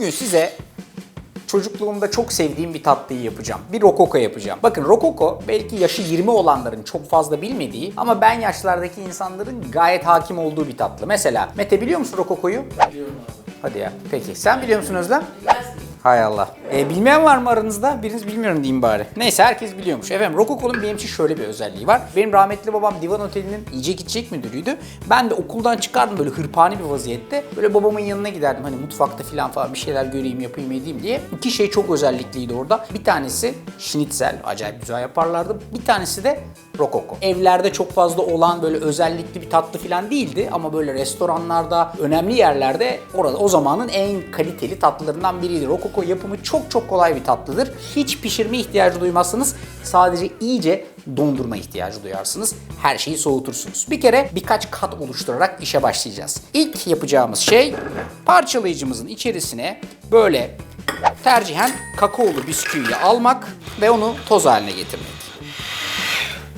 Bugün size çocukluğumda çok sevdiğim bir tatlıyı yapacağım. Bir rokoko yapacağım. Bakın rokoko belki yaşı 20 olanların çok fazla bilmediği ama ben yaşlardaki insanların gayet hakim olduğu bir tatlı. Mesela Mete biliyor musun rokokoyu? Biliyorum abi. Hadi ya. Peki sen biliyor musun Özlem? Hay Allah. E, bilmeyen var mı aranızda? Biriniz bilmiyorum diyeyim bari. Neyse herkes biliyormuş. Efendim Rokoko'nun benim için şöyle bir özelliği var. Benim rahmetli babam Divan Oteli'nin yiyecek içecek müdürüydü. Ben de okuldan çıkardım böyle hırpani bir vaziyette. Böyle babamın yanına giderdim. Hani mutfakta falan falan bir şeyler göreyim yapayım edeyim diye. İki şey çok özellikliydi orada. Bir tanesi şnitzel. Acayip güzel yaparlardı. Bir tanesi de Rokoko. Evlerde çok fazla olan böyle özellikli bir tatlı falan değildi ama böyle restoranlarda, önemli yerlerde orada o zamanın en kaliteli tatlılarından biriydi. Rokoko yapımı çok çok kolay bir tatlıdır. Hiç pişirme ihtiyacı duymazsınız. Sadece iyice dondurma ihtiyacı duyarsınız. Her şeyi soğutursunuz. Bir kere birkaç kat oluşturarak işe başlayacağız. İlk yapacağımız şey parçalayıcımızın içerisine böyle tercihen kakaolu bisküviyi almak ve onu toz haline getirmek.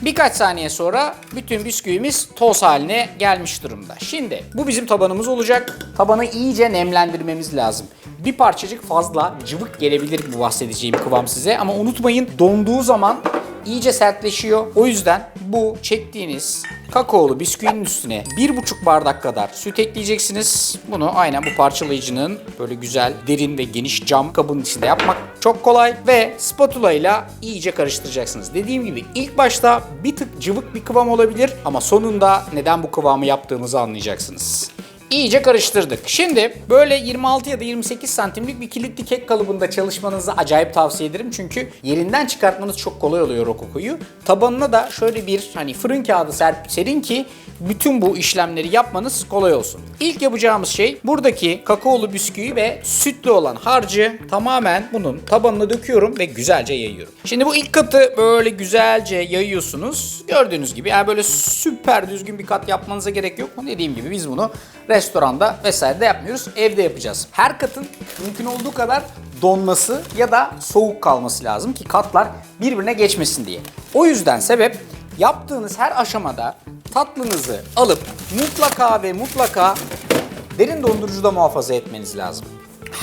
Birkaç saniye sonra bütün bisküvimiz toz haline gelmiş durumda. Şimdi bu bizim tabanımız olacak. Tabanı iyice nemlendirmemiz lazım. Bir parçacık fazla cıvık gelebilir bu bahsedeceğim kıvam size ama unutmayın donduğu zaman iyice sertleşiyor. O yüzden bu çektiğiniz kakaolu bisküvinin üstüne 1,5 bardak kadar süt ekleyeceksiniz. Bunu aynen bu parçalayıcının böyle güzel, derin ve geniş cam kabın içinde yapmak çok kolay ve spatula ile iyice karıştıracaksınız. Dediğim gibi ilk başta bir tık cıvık bir kıvam olabilir ama sonunda neden bu kıvamı yaptığımızı anlayacaksınız. İyice karıştırdık. Şimdi böyle 26 ya da 28 santimlik bir kilitli kek kalıbında çalışmanızı acayip tavsiye ederim. Çünkü yerinden çıkartmanız çok kolay oluyor rokokoyu. Tabanına da şöyle bir hani fırın kağıdı serp serin ki bütün bu işlemleri yapmanız kolay olsun. İlk yapacağımız şey buradaki kakaolu bisküvi ve sütlü olan harcı tamamen bunun tabanına döküyorum ve güzelce yayıyorum. Şimdi bu ilk katı böyle güzelce yayıyorsunuz. Gördüğünüz gibi yani böyle süper düzgün bir kat yapmanıza gerek yok. Dediğim gibi biz bunu restoranda vesaire de yapmıyoruz. Evde yapacağız. Her katın mümkün olduğu kadar donması ya da soğuk kalması lazım ki katlar birbirine geçmesin diye. O yüzden sebep yaptığınız her aşamada tatlınızı alıp mutlaka ve mutlaka derin dondurucuda muhafaza etmeniz lazım.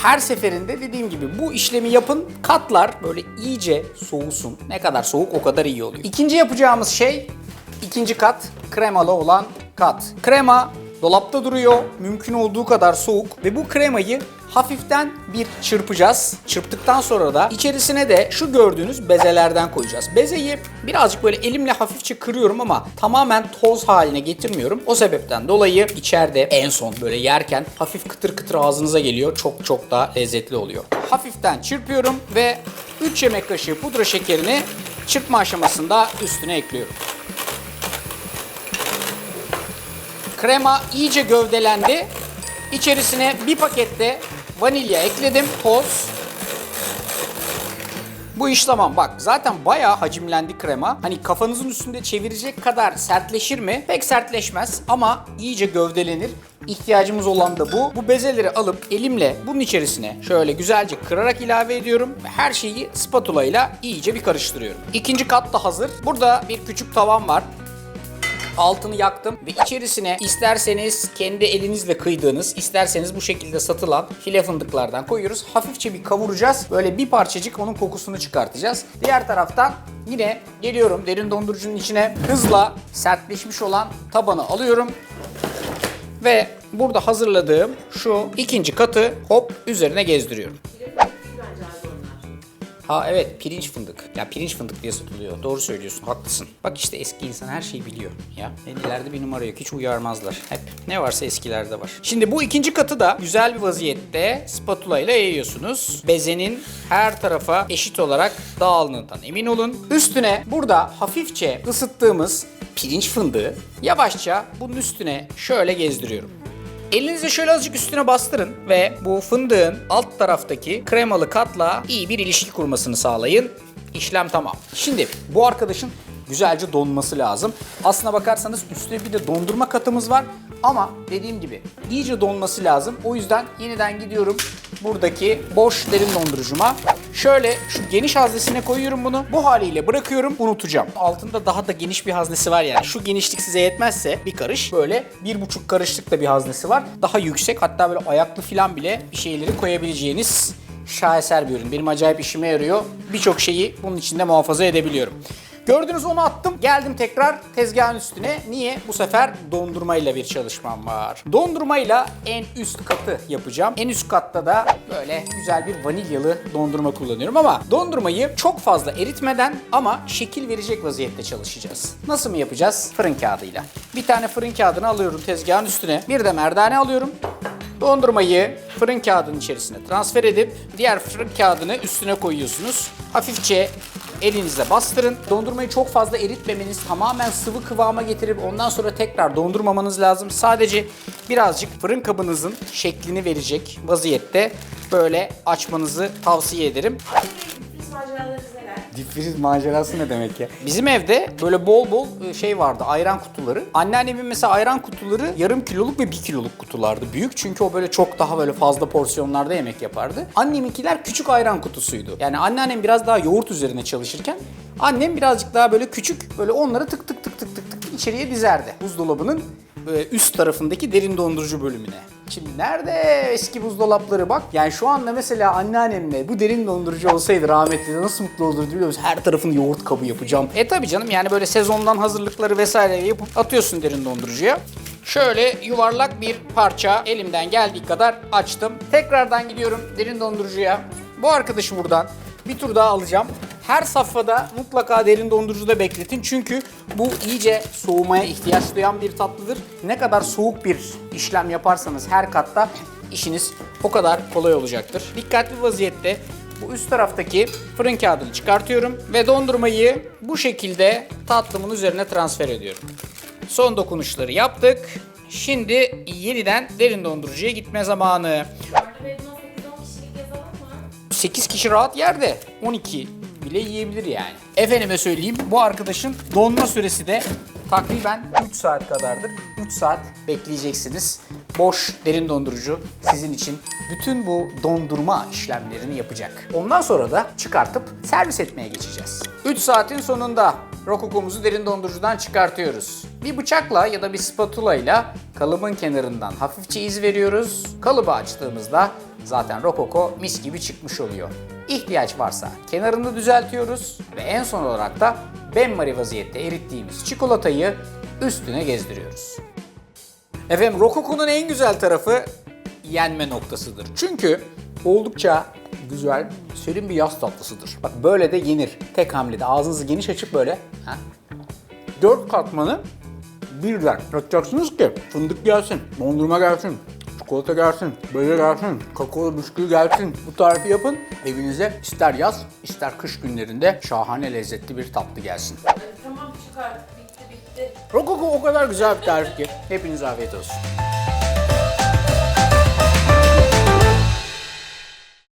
Her seferinde dediğim gibi bu işlemi yapın. Katlar böyle iyice soğusun. Ne kadar soğuk o kadar iyi oluyor. İkinci yapacağımız şey ikinci kat kremalı olan kat. Krema dolapta duruyor. Mümkün olduğu kadar soğuk ve bu kremayı hafiften bir çırpacağız. Çırptıktan sonra da içerisine de şu gördüğünüz bezelerden koyacağız. Bezeyi birazcık böyle elimle hafifçe kırıyorum ama tamamen toz haline getirmiyorum. O sebepten dolayı içeride en son böyle yerken hafif kıtır kıtır ağzınıza geliyor. Çok çok daha lezzetli oluyor. Hafiften çırpıyorum ve 3 yemek kaşığı pudra şekerini çırpma aşamasında üstüne ekliyorum. Krema iyice gövdelendi. İçerisine bir pakette vanilya ekledim. Toz. Bu iş tamam. Bak zaten bayağı hacimlendi krema. Hani kafanızın üstünde çevirecek kadar sertleşir mi? Pek sertleşmez ama iyice gövdelenir. İhtiyacımız olan da bu. Bu bezeleri alıp elimle bunun içerisine şöyle güzelce kırarak ilave ediyorum. Ve her şeyi spatula ile iyice bir karıştırıyorum. İkinci kat da hazır. Burada bir küçük tavam var altını yaktım ve içerisine isterseniz kendi elinizle kıydığınız, isterseniz bu şekilde satılan file fındıklardan koyuyoruz. Hafifçe bir kavuracağız. Böyle bir parçacık onun kokusunu çıkartacağız. Diğer taraftan yine geliyorum derin dondurucunun içine hızla sertleşmiş olan tabanı alıyorum. Ve burada hazırladığım şu ikinci katı hop üzerine gezdiriyorum. Ha evet pirinç fındık. Ya pirinç fındık diye satılıyor. Doğru söylüyorsun. Haklısın. Bak işte eski insan her şeyi biliyor. Ya yenilerde bir numara yok. Hiç uyarmazlar. Hep ne varsa eskilerde var. Şimdi bu ikinci katı da güzel bir vaziyette spatula ile yayıyorsunuz. Bezenin her tarafa eşit olarak dağıldığından emin olun. Üstüne burada hafifçe ısıttığımız pirinç fındığı yavaşça bunun üstüne şöyle gezdiriyorum. Elinizi şöyle azıcık üstüne bastırın ve bu fındığın alt taraftaki kremalı katla iyi bir ilişki kurmasını sağlayın. İşlem tamam. Şimdi bu arkadaşın güzelce donması lazım. Aslına bakarsanız üstüne bir de dondurma katımız var. Ama dediğim gibi iyice donması lazım. O yüzden yeniden gidiyorum buradaki boş derin dondurucuma. Şöyle şu geniş haznesine koyuyorum bunu. Bu haliyle bırakıyorum unutacağım. Altında daha da geniş bir haznesi var yani. Şu genişlik size yetmezse bir karış böyle bir buçuk karışlık da bir haznesi var. Daha yüksek hatta böyle ayaklı falan bile bir şeyleri koyabileceğiniz şaheser bir ürün. Benim acayip işime yarıyor. Birçok şeyi bunun içinde muhafaza edebiliyorum. Gördünüz onu attım. Geldim tekrar tezgahın üstüne. Niye? Bu sefer dondurmayla bir çalışmam var. Dondurmayla en üst katı yapacağım. En üst katta da böyle güzel bir vanilyalı dondurma kullanıyorum ama dondurmayı çok fazla eritmeden ama şekil verecek vaziyette çalışacağız. Nasıl mı yapacağız? Fırın kağıdıyla. Bir tane fırın kağıdını alıyorum tezgahın üstüne. Bir de merdane alıyorum. Dondurmayı fırın kağıdının içerisine transfer edip diğer fırın kağıdını üstüne koyuyorsunuz. Hafifçe elinizle bastırın. Dondurmayı çok fazla eritmemeniz, tamamen sıvı kıvama getirip ondan sonra tekrar dondurmamanız lazım. Sadece birazcık fırın kabınızın şeklini verecek vaziyette böyle açmanızı tavsiye ederim. Biz maceralarınız Difriz macerası ne demek ya? Bizim evde böyle bol bol e, şey vardı ayran kutuları. Anneannemin mesela ayran kutuları yarım kiloluk ve bir kiloluk kutulardı. Büyük çünkü o böyle çok daha böyle fazla porsiyonlarda yemek yapardı. Anneminkiler küçük ayran kutusuydu. Yani anneannem biraz daha yoğurt üzerine çalışırken annem birazcık daha böyle küçük böyle onları tık tık tık tık tık tık içeriye dizerdi. Buzdolabının üst tarafındaki derin dondurucu bölümüne. Şimdi nerede eski buzdolapları bak. Yani şu anda mesela anneannemle bu derin dondurucu olsaydı rahmetli nasıl mutlu olurdu biliyor musun? Her tarafını yoğurt kabı yapacağım. E tabi canım yani böyle sezondan hazırlıkları vesaire yapıp atıyorsun derin dondurucuya. Şöyle yuvarlak bir parça elimden geldiği kadar açtım. Tekrardan gidiyorum derin dondurucuya. Bu arkadaşı buradan bir tur daha alacağım. Her safhada mutlaka derin dondurucuda bekletin. Çünkü bu iyice soğumaya ihtiyaç duyan bir tatlıdır. Ne kadar soğuk bir işlem yaparsanız her katta işiniz o kadar kolay olacaktır. Dikkatli vaziyette bu üst taraftaki fırın kağıdını çıkartıyorum ve dondurmayı bu şekilde tatlımın üzerine transfer ediyorum. Son dokunuşları yaptık. Şimdi yeniden derin dondurucuya gitme zamanı. Arda Bey'in 8-10 kişilik yazalım mı? 8 kişi rahat yer de 12 bile yiyebilir yani. Efendime söyleyeyim bu arkadaşın donma süresi de takriben 3 saat kadardır. 3 saat bekleyeceksiniz. Boş derin dondurucu sizin için bütün bu dondurma işlemlerini yapacak. Ondan sonra da çıkartıp servis etmeye geçeceğiz. 3 saatin sonunda rokokomuzu derin dondurucudan çıkartıyoruz. Bir bıçakla ya da bir spatula ile kalıbın kenarından hafifçe iz veriyoruz. Kalıbı açtığımızda zaten rokoko mis gibi çıkmış oluyor. İhtiyaç varsa kenarını düzeltiyoruz ve en son olarak da benmari vaziyette erittiğimiz çikolatayı üstüne gezdiriyoruz. Efendim rokokonun en güzel tarafı yenme noktasıdır. Çünkü oldukça güzel, serin bir yaz tatlısıdır. Bak böyle de yenir. Tek hamlede ağzınızı geniş açıp böyle. Ha? Dört katmanı birden yapacaksınız ki fındık gelsin, dondurma gelsin, çikolata gelsin, böyle gelsin, kakao bisküvi gelsin. Bu tarifi yapın. Evinize ister yaz, ister kış günlerinde şahane lezzetli bir tatlı gelsin. Tamam çık artık bitti bitti. Rokoko o kadar güzel bir tarif ki. Hepinize afiyet olsun.